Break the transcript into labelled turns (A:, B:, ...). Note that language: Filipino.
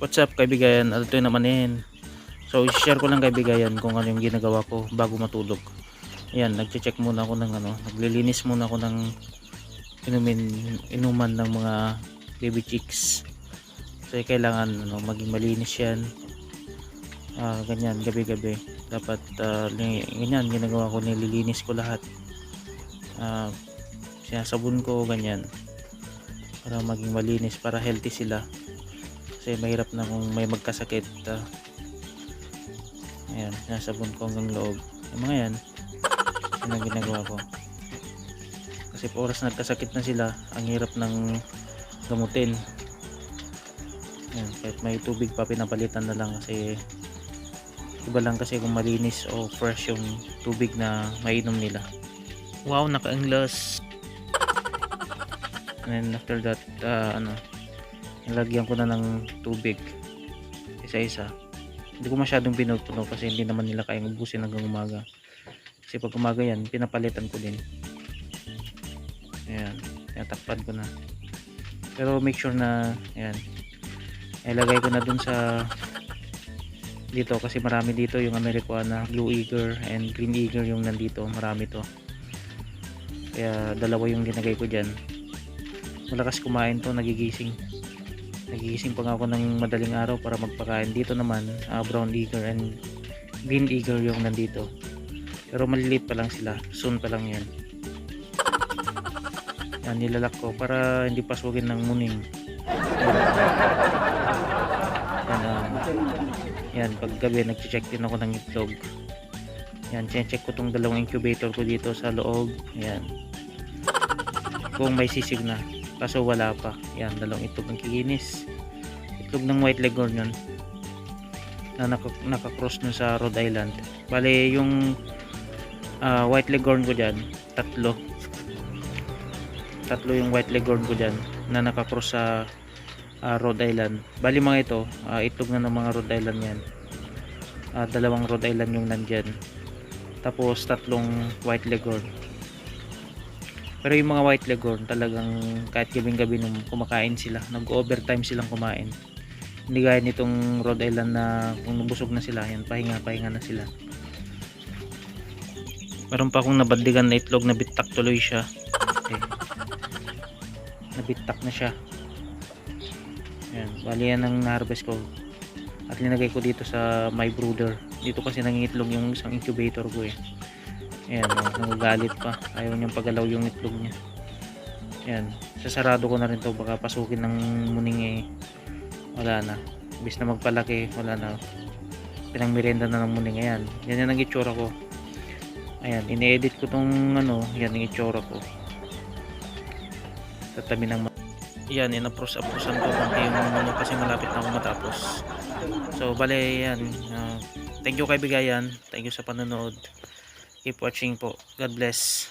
A: What's up kaibigan? Ito naman yan? So i-share ko lang kaibigan kung ano yung ginagawa ko bago matulog. Ayan, nagche-check muna ako ng ano, naglilinis muna ako ng inumin, inuman ng mga baby chicks. So kailangan ano, maging malinis yan. Ah, ganyan, gabi-gabi. Dapat ni- ganyan, ginagawa ko, nililinis ko lahat. Ah, sinasabon ko, ganyan. Para maging malinis, para healthy sila kasi mahirap na kung may magkasakit ah. ayan sinasabon ko hanggang loob. Yung mga yan yun ang ginagawa ko. Kasi po oras nagkasakit na sila ang hirap ng gamutin. Ayan, kahit may tubig pa pinapalitan na lang kasi iba lang kasi kung malinis o fresh yung tubig na mainom nila. Wow naka-ingles and after that ah, ano nilagyan ko na ng tubig. Isa-isa. Hindi ko masyadong pinupuno kasi hindi naman nila kayang ubusin hanggang umaga. Kasi pag umaga yan pinapalitan ko din. Ayan. Tinatakpan ko na. Pero make sure na ayan. Ilagay ko na dun sa dito kasi marami dito yung Americana Blue Eager and Green Eager yung nandito. Marami to. Kaya dalawa yung ginagay ko dyan. Malakas kumain to nagigising nagigising pa ako ng madaling araw para magpakain. Dito naman ah, brown eager and green eager yung nandito. Pero maliliit pa lang sila. Soon pa lang yan yan nilalak ko para hindi pasugin ng muning. Yan ah, yan pag gabi nag-check din ako ng itlog. Yan check ko tong dalawang incubator ko dito sa loob. Yan. Kung may sisig na kaso wala pa. Yan dalawang itlog ng kikinis. Itlog ng white leghorn yun. Na naka, naka-cross nun sa Rhode Island. Bale yung ah, white leghorn ko dyan tatlo. Tatlo yung white leghorn ko dyan na naka-cross sa ah, Rhode Island. Bali mga ito ah, itlog na ng mga Rhode Island yan. Ah, dalawang Rhode Island yung nandyan. Tapos tatlong white leghorn pero yung mga white leghorn talagang kahit gabing gabi nung kumakain sila, nag-overtime silang kumain. Hindi gaya nitong Rhode Island na kung nabusog na sila, yan, pahinga, pahinga na sila. Meron pa akong nabandigan na itlog na bitak tuloy siya. Okay. Nabitak na siya. Yan, bali yan ang na-harvest ko. At linagay ko dito sa my brooder. Dito kasi nangingitlog yung isang incubator ko eh. Ayan, oh, nagagalit pa. Ayaw niyang pagalaw yung itlog niya. Ayan, sasarado ko na rin to baka pasukin ng muning eh. Wala na. Bis na magpalaki, wala na. Pinang merienda na ng muning. Ayan, yan yung ang itsura ko. Ayan, ini-edit ko tong ano, yan yung itsura ko. Sa tabi ng yan, inapros-aprosan ko konti yung ano kasi malapit na ako matapos. So, bale, yan. ah, thank you kaibigan. Thank you sa panonood. Keep watching po. God bless.